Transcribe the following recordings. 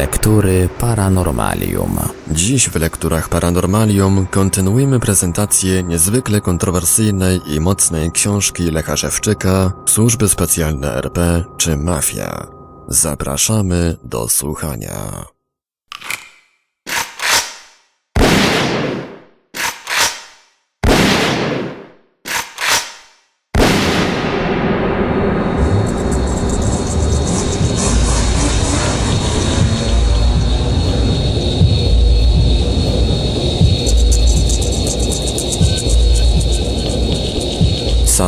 Lektury Paranormalium. Dziś w lekturach Paranormalium kontynuujemy prezentację niezwykle kontrowersyjnej i mocnej książki Lecha Szewczyka Służby Specjalne RP czy Mafia. Zapraszamy do słuchania.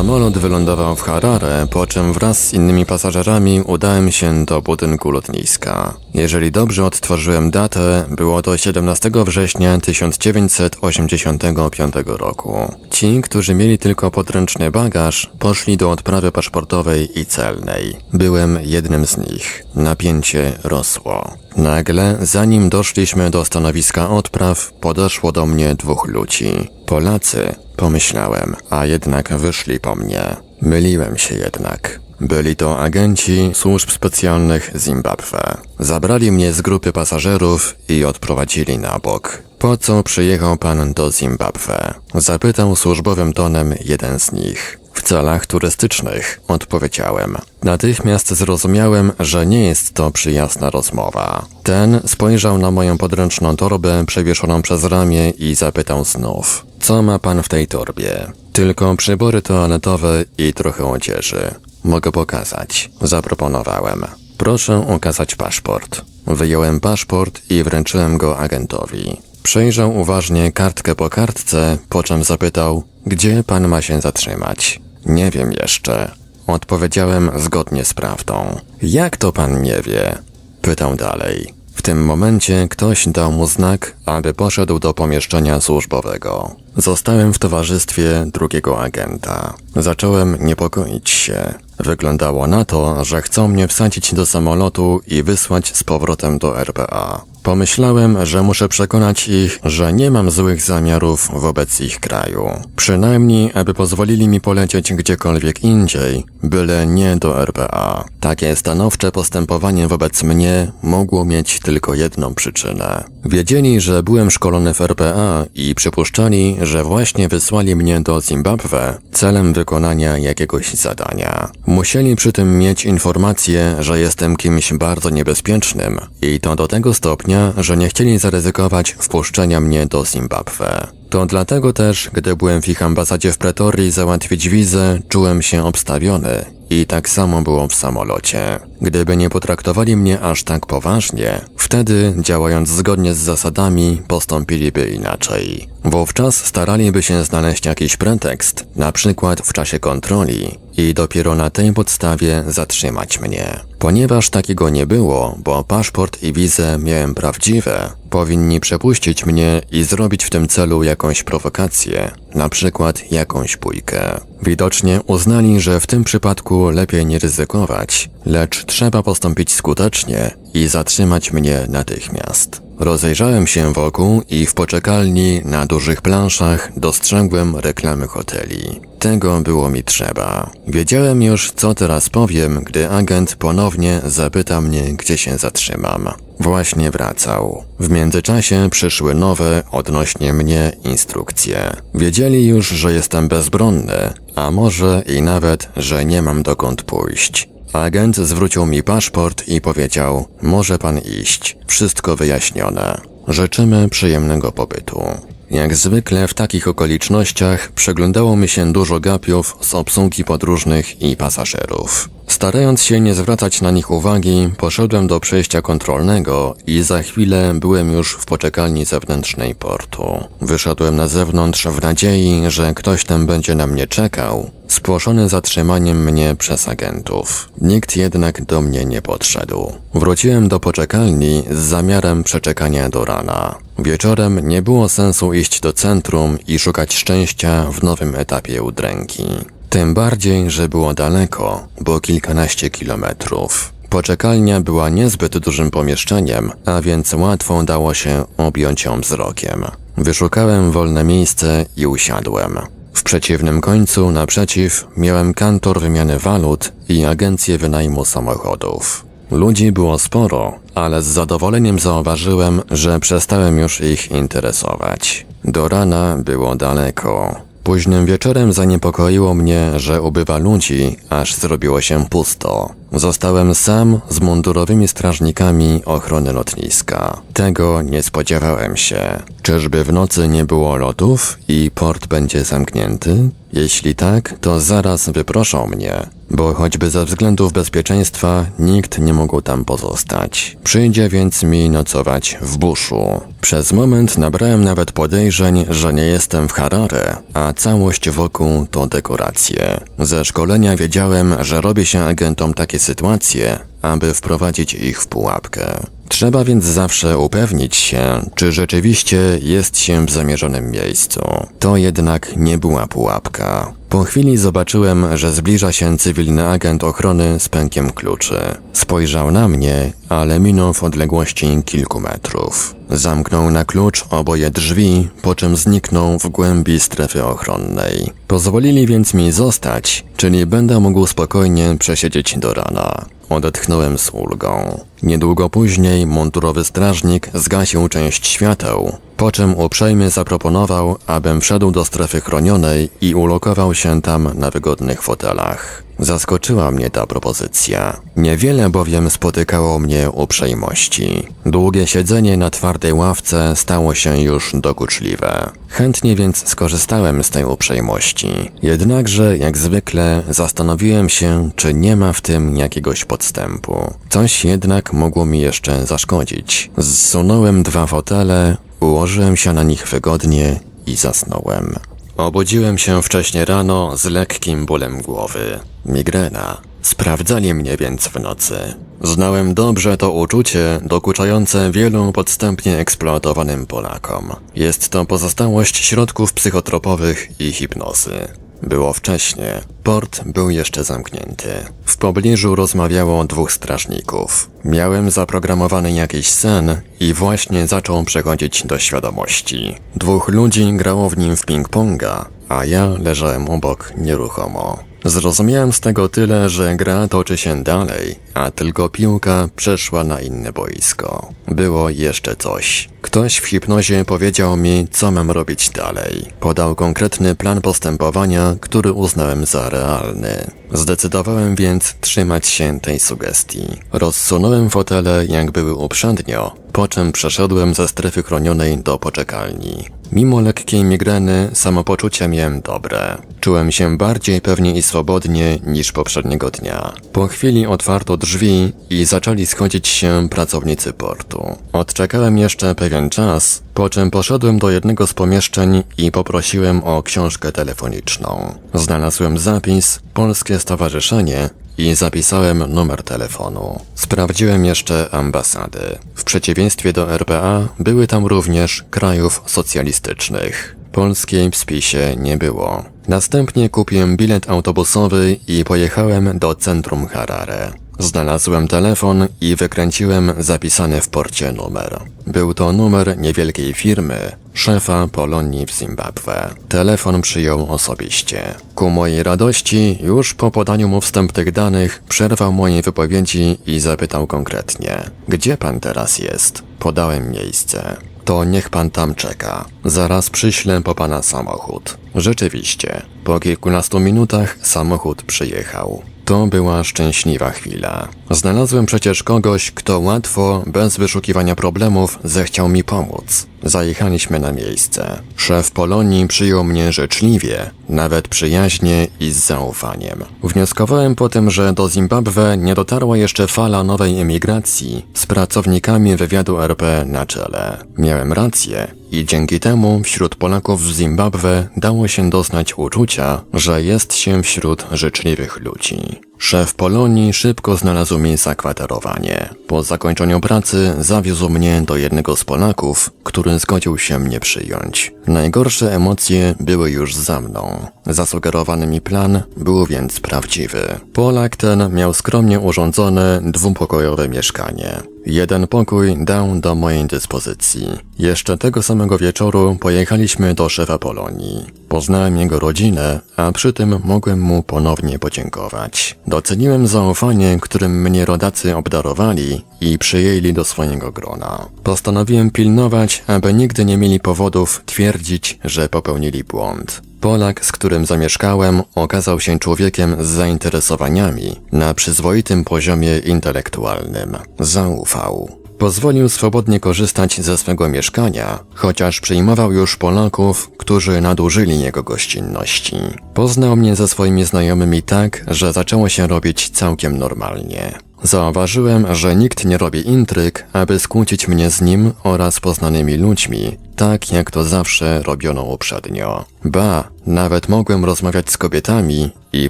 Samolot wylądował w Harare, po czym wraz z innymi pasażerami udałem się do budynku lotniska. Jeżeli dobrze odtworzyłem datę, było to 17 września 1985 roku. Ci, którzy mieli tylko podręczny bagaż, poszli do odprawy paszportowej i celnej. Byłem jednym z nich. Napięcie rosło. Nagle, zanim doszliśmy do stanowiska odpraw, podeszło do mnie dwóch ludzi. Polacy, pomyślałem, a jednak wyszli po mnie. Myliłem się jednak. Byli to agenci służb specjalnych Zimbabwe. Zabrali mnie z grupy pasażerów i odprowadzili na bok. Po co przyjechał pan do Zimbabwe? Zapytał służbowym tonem jeden z nich. W celach turystycznych, odpowiedziałem. Natychmiast zrozumiałem, że nie jest to przyjazna rozmowa. Ten spojrzał na moją podręczną torbę przewieszoną przez ramię i zapytał znów. Co ma pan w tej torbie? Tylko przybory toaletowe i trochę odzieży. Mogę pokazać, zaproponowałem. Proszę okazać paszport. Wyjąłem paszport i wręczyłem go agentowi. Przejrzał uważnie kartkę po kartce, po czym zapytał, gdzie pan ma się zatrzymać. Nie wiem jeszcze. Odpowiedziałem zgodnie z prawdą. Jak to pan nie wie? Pytał dalej. W tym momencie ktoś dał mu znak, aby poszedł do pomieszczenia służbowego. Zostałem w towarzystwie drugiego agenta. Zacząłem niepokoić się. Wyglądało na to, że chcą mnie wsadzić do samolotu i wysłać z powrotem do RPA. Pomyślałem, że muszę przekonać ich, że nie mam złych zamiarów wobec ich kraju. Przynajmniej, aby pozwolili mi polecieć gdziekolwiek indziej, byle nie do RPA. Takie stanowcze postępowanie wobec mnie mogło mieć tylko jedną przyczynę. Wiedzieli, że byłem szkolony w RPA i przypuszczali, że właśnie wysłali mnie do Zimbabwe celem wykonania jakiegoś zadania. Musieli przy tym mieć informację, że jestem kimś bardzo niebezpiecznym i to do tego stopnia, że nie chcieli zaryzykować wpuszczenia mnie do Zimbabwe. To dlatego też, gdy byłem w ich ambasadzie w Pretorii załatwić wizę, czułem się obstawiony i tak samo było w samolocie. Gdyby nie potraktowali mnie aż tak poważnie, wtedy, działając zgodnie z zasadami, postąpiliby inaczej. Wówczas staraliby się znaleźć jakiś pretekst, na przykład w czasie kontroli, i dopiero na tej podstawie zatrzymać mnie. Ponieważ takiego nie było, bo paszport i wizę miałem prawdziwe, powinni przepuścić mnie i zrobić w tym celu jakąś prowokację, na przykład jakąś bójkę. Widocznie uznali, że w tym przypadku lepiej nie ryzykować, lecz trzeba postąpić skutecznie i zatrzymać mnie natychmiast. Rozejrzałem się wokół i w poczekalni na dużych planszach dostrzegłem reklamy hoteli. Tego było mi trzeba. Wiedziałem już, co teraz powiem, gdy agent ponownie zapyta mnie, gdzie się zatrzymam. Właśnie wracał. W międzyczasie przyszły nowe odnośnie mnie instrukcje. Wiedzieli już, że jestem bezbronny, a może i nawet, że nie mam dokąd pójść. Agent zwrócił mi paszport i powiedział: Może pan iść, wszystko wyjaśnione. Życzymy przyjemnego pobytu. Jak zwykle w takich okolicznościach przeglądało mi się dużo gapiów z obsługi podróżnych i pasażerów. Starając się nie zwracać na nich uwagi, poszedłem do przejścia kontrolnego i za chwilę byłem już w poczekalni zewnętrznej portu. Wyszedłem na zewnątrz w nadziei, że ktoś tam będzie na mnie czekał, spłoszony zatrzymaniem mnie przez agentów. Nikt jednak do mnie nie podszedł. Wróciłem do poczekalni z zamiarem przeczekania do rana. Wieczorem nie było sensu iść do centrum i szukać szczęścia w nowym etapie udręki. Tym bardziej, że było daleko, bo kilkanaście kilometrów. Poczekalnia była niezbyt dużym pomieszczeniem, a więc łatwo dało się objąć ją wzrokiem. Wyszukałem wolne miejsce i usiadłem. W przeciwnym końcu, naprzeciw, miałem kantor wymiany walut i agencję wynajmu samochodów. Ludzi było sporo, ale z zadowoleniem zauważyłem, że przestałem już ich interesować. Do rana było daleko. Późnym wieczorem zaniepokoiło mnie, że ubywa ludzi, aż zrobiło się pusto. Zostałem sam z mundurowymi strażnikami ochrony lotniska. Tego nie spodziewałem się. Czyżby w nocy nie było lotów i port będzie zamknięty? Jeśli tak, to zaraz wyproszą mnie, bo choćby ze względów bezpieczeństwa nikt nie mógł tam pozostać. Przyjdzie więc mi nocować w buszu. Przez moment nabrałem nawet podejrzeń, że nie jestem w Harare, a całość wokół to dekoracje. Ze szkolenia wiedziałem, że robi się agentom takie sytuacje, aby wprowadzić ich w pułapkę. Trzeba więc zawsze upewnić się, czy rzeczywiście jest się w zamierzonym miejscu. To jednak nie była pułapka. Po chwili zobaczyłem, że zbliża się cywilny agent ochrony z pękiem kluczy. Spojrzał na mnie, ale minął w odległości kilku metrów. Zamknął na klucz oboje drzwi, po czym zniknął w głębi strefy ochronnej. Pozwolili więc mi zostać, czyli będę mógł spokojnie przesiedzieć do rana. Odetchnąłem z ulgą. Niedługo później mundurowy strażnik zgasił część świateł, po czym uprzejmie zaproponował, abym wszedł do strefy chronionej i ulokował się tam na wygodnych fotelach. Zaskoczyła mnie ta propozycja. Niewiele bowiem spotykało mnie uprzejmości. Długie siedzenie na twardej ławce stało się już dokuczliwe. Chętnie więc skorzystałem z tej uprzejmości. Jednakże, jak zwykle, zastanowiłem się, czy nie ma w tym jakiegoś podstępu. Coś jednak mogło mi jeszcze zaszkodzić. Zsunąłem dwa fotele, ułożyłem się na nich wygodnie i zasnąłem. Obudziłem się wcześnie rano z lekkim bólem głowy. Migrena. Sprawdzali mnie więc w nocy. Znałem dobrze to uczucie dokuczające wielu podstępnie eksploatowanym Polakom. Jest to pozostałość środków psychotropowych i hipnozy. Było wcześnie. Port był jeszcze zamknięty. W pobliżu rozmawiało dwóch strażników. Miałem zaprogramowany jakiś sen i właśnie zaczął przechodzić do świadomości. Dwóch ludzi grało w nim w ping-ponga, a ja leżałem obok nieruchomo. Zrozumiałem z tego tyle, że gra toczy się dalej, a tylko piłka przeszła na inne boisko. Było jeszcze coś. Ktoś w hipnozie powiedział mi, co mam robić dalej. Podał konkretny plan postępowania, który uznałem za realny. Zdecydowałem więc trzymać się tej sugestii. Rozsunąłem fotele, jak były uprzednio, po czym przeszedłem ze strefy chronionej do poczekalni. Mimo lekkiej migreny, samopoczucie miałem dobre. Czułem się bardziej pewnie i swobodnie niż poprzedniego dnia. Po chwili otwarto drzwi i zaczęli schodzić się pracownicy portu. Odczekałem jeszcze pewien czas, po czym poszedłem do jednego z pomieszczeń i poprosiłem o książkę telefoniczną. Znalazłem zapis Polskie Stowarzyszenie i zapisałem numer telefonu. Sprawdziłem jeszcze ambasady. W przeciwieństwie do RPA były tam również krajów socjalistycznych. Polskiej w spisie nie było. Następnie kupiłem bilet autobusowy i pojechałem do centrum Harare. Znalazłem telefon i wykręciłem zapisany w porcie numer. Był to numer niewielkiej firmy, szefa Polonii w Zimbabwe. Telefon przyjął osobiście. Ku mojej radości, już po podaniu mu wstępnych danych, przerwał mojej wypowiedzi i zapytał konkretnie: Gdzie pan teraz jest? Podałem miejsce. To niech pan tam czeka. Zaraz przyślę po pana samochód. Rzeczywiście, po kilkunastu minutach samochód przyjechał. To była szczęśliwa chwila. Znalazłem przecież kogoś, kto łatwo, bez wyszukiwania problemów, zechciał mi pomóc. Zajechaliśmy na miejsce. Szef Polonii przyjął mnie życzliwie, nawet przyjaźnie i z zaufaniem. Wnioskowałem po tym, że do Zimbabwe nie dotarła jeszcze fala nowej emigracji z pracownikami wywiadu RP na czele. Miałem rację i dzięki temu wśród Polaków w Zimbabwe dało się doznać uczucia, że jest się wśród życzliwych ludzi. Szef Polonii szybko znalazł mi zakwaterowanie. Po zakończeniu pracy zawiózł mnie do jednego z Polaków, który zgodził się mnie przyjąć. Najgorsze emocje były już za mną. Zasugerowany mi plan był więc prawdziwy. Polak ten miał skromnie urządzone dwupokojowe mieszkanie. Jeden pokój dał do mojej dyspozycji. Jeszcze tego samego wieczoru pojechaliśmy do szefa Polonii. Poznałem jego rodzinę, a przy tym mogłem mu ponownie podziękować. Doceniłem zaufanie, którym mnie rodacy obdarowali i przyjęli do swojego grona. Postanowiłem pilnować, aby nigdy nie mieli powodów twierdzić, że popełnili błąd. Polak, z którym zamieszkałem, okazał się człowiekiem z zainteresowaniami na przyzwoitym poziomie intelektualnym. Zaufał. Pozwolił swobodnie korzystać ze swego mieszkania, chociaż przyjmował już Polaków, którzy nadużyli jego gościnności. Poznał mnie ze swoimi znajomymi tak, że zaczęło się robić całkiem normalnie. Zauważyłem, że nikt nie robi intryg, aby skłócić mnie z nim oraz poznanymi ludźmi, tak jak to zawsze robiono uprzednio. Ba, nawet mogłem rozmawiać z kobietami i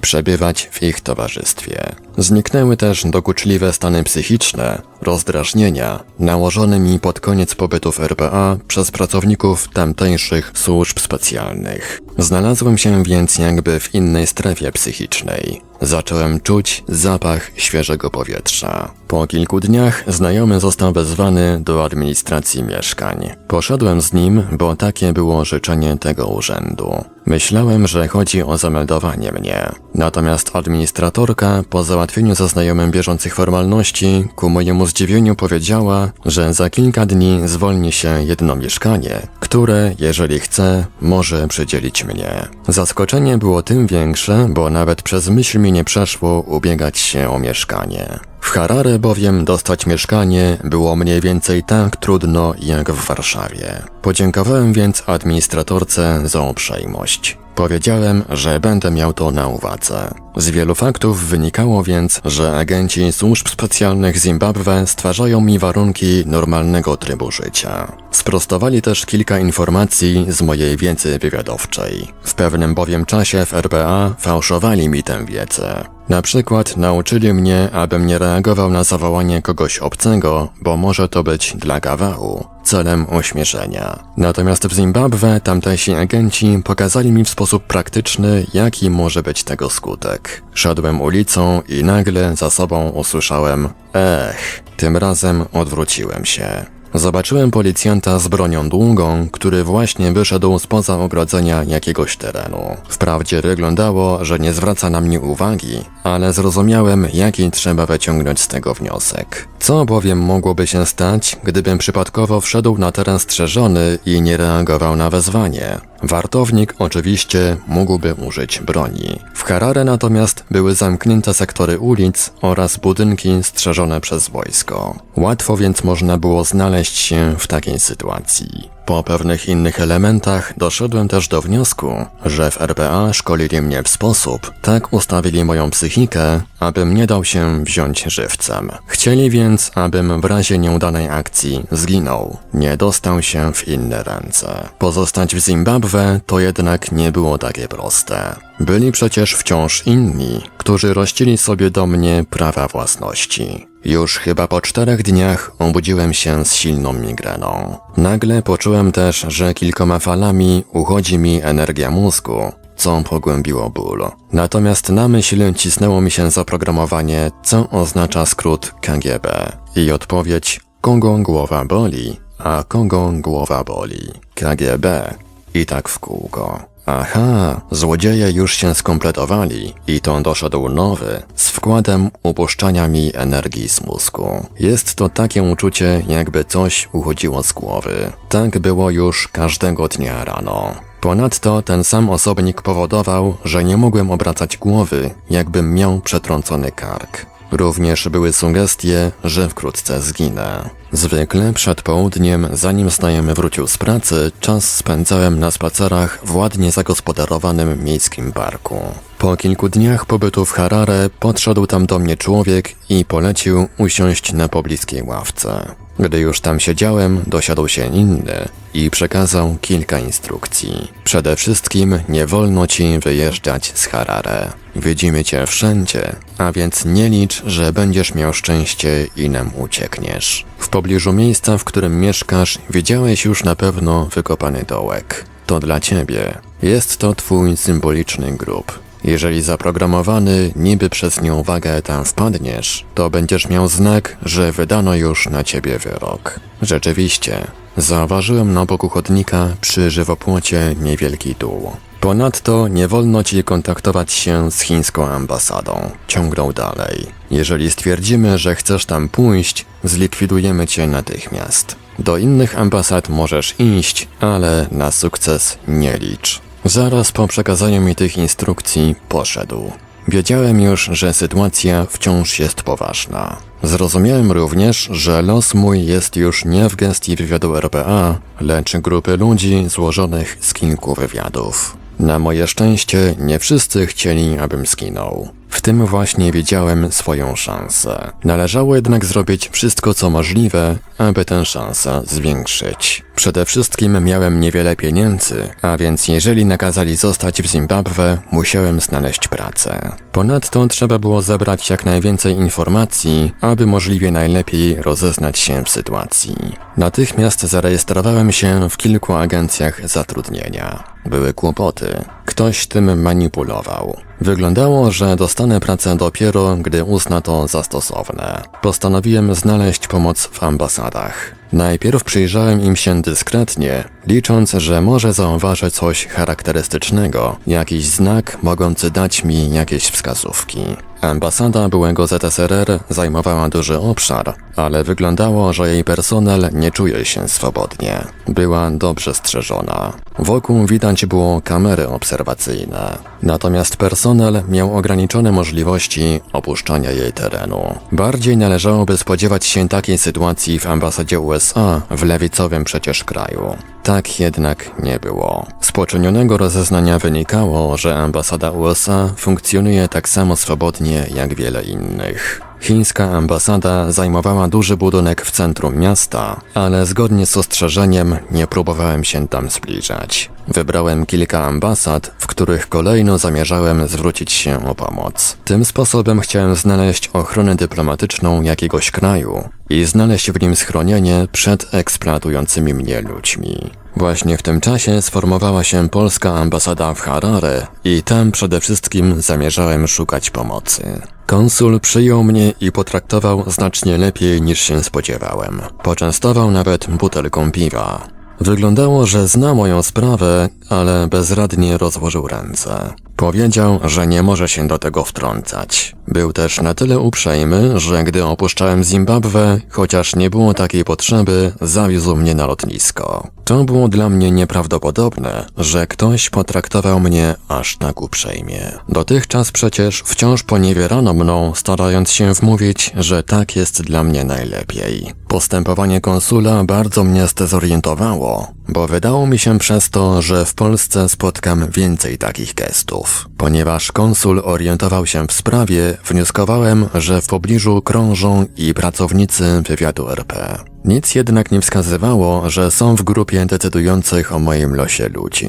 przebywać w ich towarzystwie. Zniknęły też dokuczliwe stany psychiczne, rozdrażnienia, nałożone mi pod koniec pobytu w RPA przez pracowników tamtejszych służb specjalnych. Znalazłem się więc jakby w innej strefie psychicznej. Zacząłem czuć zapach świeżego powietrza. Po kilku dniach znajomy został wezwany do administracji mieszkań. Poszedłem z nim, bo takie było życzenie tego urzędu. Myślałem, że chodzi o zameldowanie mnie. Natomiast administratorka po załatwieniu ze znajomym bieżących formalności ku mojemu zdziwieniu powiedziała, że za kilka dni zwolni się jedno mieszkanie, które, jeżeli chce, może przydzielić mnie. Zaskoczenie było tym większe, bo nawet przez myśl mi nie przeszło ubiegać się o mieszkanie. W Harare bowiem dostać mieszkanie było mniej więcej tak trudno jak w Warszawie. Podziękowałem więc administratorce za uprzejmość. Powiedziałem, że będę miał to na uwadze. Z wielu faktów wynikało więc, że agenci służb specjalnych Zimbabwe stwarzają mi warunki normalnego trybu życia. Sprostowali też kilka informacji z mojej wiedzy wywiadowczej. W pewnym bowiem czasie w RPA fałszowali mi tę wiedzę. Na przykład nauczyli mnie, abym nie reagował na zawołanie kogoś obcego, bo może to być dla gawału, celem ośmieszenia. Natomiast w Zimbabwe tamtejsi agenci pokazali mi w sposób praktyczny, jaki może być tego skutek. Szedłem ulicą i nagle za sobą usłyszałem Ech, tym razem odwróciłem się. Zobaczyłem policjanta z bronią długą, który właśnie wyszedł spoza ogrodzenia jakiegoś terenu. Wprawdzie wyglądało, że nie zwraca na mnie uwagi, ale zrozumiałem, jaki trzeba wyciągnąć z tego wniosek. Co bowiem mogłoby się stać, gdybym przypadkowo wszedł na teren strzeżony i nie reagował na wezwanie? Wartownik oczywiście mógłby użyć broni. W Harare natomiast były zamknięte sektory ulic oraz budynki strzeżone przez wojsko. Łatwo więc można było znaleźć się w takiej sytuacji. Po pewnych innych elementach doszedłem też do wniosku, że w RPA szkolili mnie w sposób, tak ustawili moją psychikę, abym nie dał się wziąć żywcem. Chcieli więc, abym w razie nieudanej akcji zginął, nie dostał się w inne ręce. Pozostać w Zimbabwe to jednak nie było takie proste. Byli przecież wciąż inni, którzy rościli sobie do mnie prawa własności. Już chyba po czterech dniach obudziłem się z silną migreną. Nagle poczułem też, że kilkoma falami uchodzi mi energia mózgu, co pogłębiło ból. Natomiast na myśl cisnęło mi się zaprogramowanie, co oznacza skrót KGB. I odpowiedź, kogo głowa boli, a kogo głowa boli. KGB. I tak w kółko. Aha, złodzieje już się skompletowali i to doszedł nowy, z wkładem upuszczania mi energii z mózgu. Jest to takie uczucie, jakby coś uchodziło z głowy. Tak było już każdego dnia rano. Ponadto ten sam osobnik powodował, że nie mogłem obracać głowy, jakbym miał przetrącony kark. Również były sugestie, że wkrótce zginę. Zwykle przed południem, zanim znajomy wrócił z pracy, czas spędzałem na spacerach w ładnie zagospodarowanym miejskim parku. Po kilku dniach pobytu w Harare podszedł tam do mnie człowiek i polecił usiąść na pobliskiej ławce. Gdy już tam siedziałem, dosiadł się inny i przekazał kilka instrukcji. Przede wszystkim nie wolno ci wyjeżdżać z Harare. Widzimy cię wszędzie, a więc nie licz, że będziesz miał szczęście i nam uciekniesz. W pobliżu miejsca, w którym mieszkasz, widziałeś już na pewno wykopany dołek. To dla ciebie. Jest to twój symboliczny grób. Jeżeli zaprogramowany niby przez nieuwagę tam wpadniesz, to będziesz miał znak, że wydano już na ciebie wyrok. Rzeczywiście, zauważyłem na boku chodnika przy żywopłocie niewielki dół. Ponadto nie wolno ci kontaktować się z chińską ambasadą. Ciągnął dalej. Jeżeli stwierdzimy, że chcesz tam pójść, zlikwidujemy cię natychmiast. Do innych ambasad możesz iść, ale na sukces nie licz. Zaraz po przekazaniu mi tych instrukcji poszedł. Wiedziałem już, że sytuacja wciąż jest poważna. Zrozumiałem również, że los mój jest już nie w gestii wywiadu RPA, lecz grupy ludzi złożonych z kilku wywiadów. Na moje szczęście nie wszyscy chcieli, abym skinął. W tym właśnie widziałem swoją szansę. Należało jednak zrobić wszystko co możliwe, aby tę szansę zwiększyć. Przede wszystkim miałem niewiele pieniędzy, a więc jeżeli nakazali zostać w Zimbabwe, musiałem znaleźć pracę. Ponadto trzeba było zebrać jak najwięcej informacji, aby możliwie najlepiej rozeznać się w sytuacji. Natychmiast zarejestrowałem się w kilku agencjach zatrudnienia. Były kłopoty. Ktoś tym manipulował. Wyglądało, że dostanę pracę dopiero, gdy uzna to za stosowne. Postanowiłem znaleźć pomoc w ambasadach. Najpierw przyjrzałem im się dyskretnie, licząc, że może zauważę coś charakterystycznego, jakiś znak mogący dać mi jakieś wskazówki. Ambasada byłego ZSRR zajmowała duży obszar, ale wyglądało, że jej personel nie czuje się swobodnie. Była dobrze strzeżona. Wokół widać było kamery obserwacyjne. Natomiast personel miał ograniczone możliwości opuszczania jej terenu. Bardziej należałoby spodziewać się takiej sytuacji w ambasadzie USA w lewicowym przecież kraju. Tak jednak nie było. Z poczynionego rozeznania wynikało, że ambasada USA funkcjonuje tak samo swobodnie jak wiele innych. Chińska ambasada zajmowała duży budynek w centrum miasta, ale zgodnie z ostrzeżeniem nie próbowałem się tam zbliżać. Wybrałem kilka ambasad, w których kolejno zamierzałem zwrócić się o pomoc. Tym sposobem chciałem znaleźć ochronę dyplomatyczną jakiegoś kraju i znaleźć w nim schronienie przed eksploatującymi mnie ludźmi. Właśnie w tym czasie sformowała się polska ambasada w Harare i tam przede wszystkim zamierzałem szukać pomocy. Konsul przyjął mnie i potraktował znacznie lepiej niż się spodziewałem. Poczęstował nawet butelką piwa. Wyglądało, że zna moją sprawę, ale bezradnie rozłożył ręce. Powiedział, że nie może się do tego wtrącać. Był też na tyle uprzejmy, że gdy opuszczałem Zimbabwe, chociaż nie było takiej potrzeby, zawiózł mnie na lotnisko. To było dla mnie nieprawdopodobne, że ktoś potraktował mnie aż tak uprzejmie. Dotychczas przecież wciąż poniewierano mną, starając się wmówić, że tak jest dla mnie najlepiej. Postępowanie konsula bardzo mnie zdezorientowało, bo wydało mi się przez to, że w Polsce spotkam więcej takich gestów. Ponieważ konsul orientował się w sprawie, wnioskowałem, że w pobliżu krążą i pracownicy wywiadu RP. Nic jednak nie wskazywało, że są w grupie decydujących o moim losie ludzi.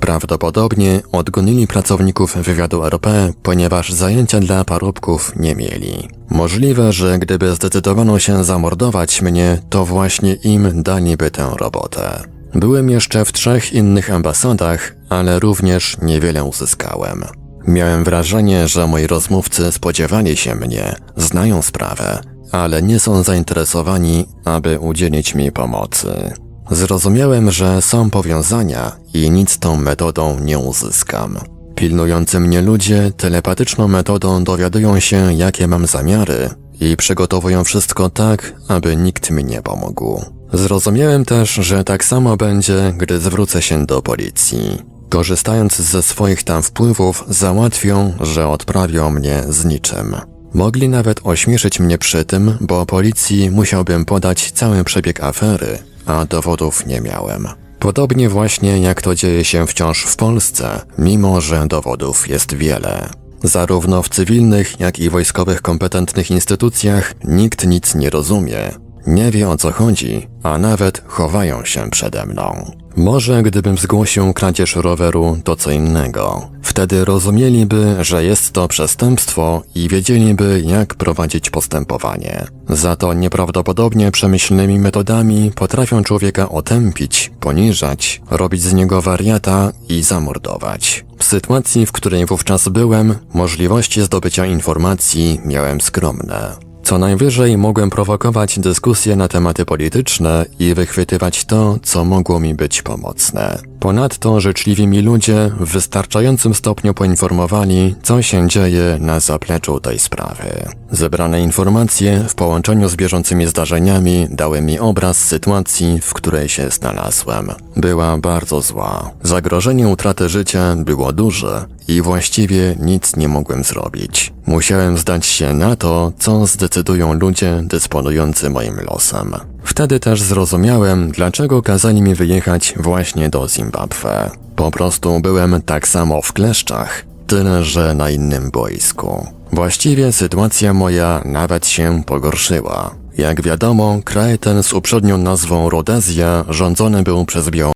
Prawdopodobnie odgonili pracowników wywiadu RP, ponieważ zajęcia dla parobków nie mieli. Możliwe, że gdyby zdecydowano się zamordować mnie, to właśnie im daliby tę robotę. Byłem jeszcze w trzech innych ambasadach, ale również niewiele uzyskałem. Miałem wrażenie, że moi rozmówcy spodziewali się mnie, znają sprawę, ale nie są zainteresowani, aby udzielić mi pomocy. Zrozumiałem, że są powiązania i nic tą metodą nie uzyskam. Pilnujący mnie ludzie telepatyczną metodą dowiadują się, jakie mam zamiary i przygotowują wszystko tak, aby nikt mi nie pomógł. Zrozumiałem też, że tak samo będzie, gdy zwrócę się do policji. Korzystając ze swoich tam wpływów, załatwią, że odprawią mnie z niczym. Mogli nawet ośmieszyć mnie przy tym, bo policji musiałbym podać cały przebieg afery, a dowodów nie miałem. Podobnie właśnie jak to dzieje się wciąż w Polsce, mimo że dowodów jest wiele. Zarówno w cywilnych, jak i wojskowych kompetentnych instytucjach nikt nic nie rozumie. Nie wie o co chodzi, a nawet chowają się przede mną. Może gdybym zgłosił kradzież roweru, to co innego. Wtedy rozumieliby, że jest to przestępstwo i wiedzieliby, jak prowadzić postępowanie. Za to nieprawdopodobnie przemyślnymi metodami potrafią człowieka otępić, poniżać, robić z niego wariata i zamordować. W sytuacji, w której wówczas byłem, możliwości zdobycia informacji miałem skromne. Co najwyżej mogłem prowokować dyskusje na tematy polityczne i wychwytywać to, co mogło mi być pomocne. Ponadto życzliwi mi ludzie w wystarczającym stopniu poinformowali, co się dzieje na zapleczu tej sprawy. Zebrane informacje w połączeniu z bieżącymi zdarzeniami dały mi obraz sytuacji, w której się znalazłem. Była bardzo zła. Zagrożenie utraty życia było duże i właściwie nic nie mogłem zrobić. Musiałem zdać się na to, co zdecydują ludzie dysponujący moim losem. Wtedy też zrozumiałem, dlaczego kazali mi wyjechać właśnie do Zimbabwe. Po prostu byłem tak samo w kleszczach, tyle że na innym boisku. Właściwie sytuacja moja nawet się pogorszyła. Jak wiadomo, kraj ten z uprzednią nazwą Rodezja rządzony był przez białą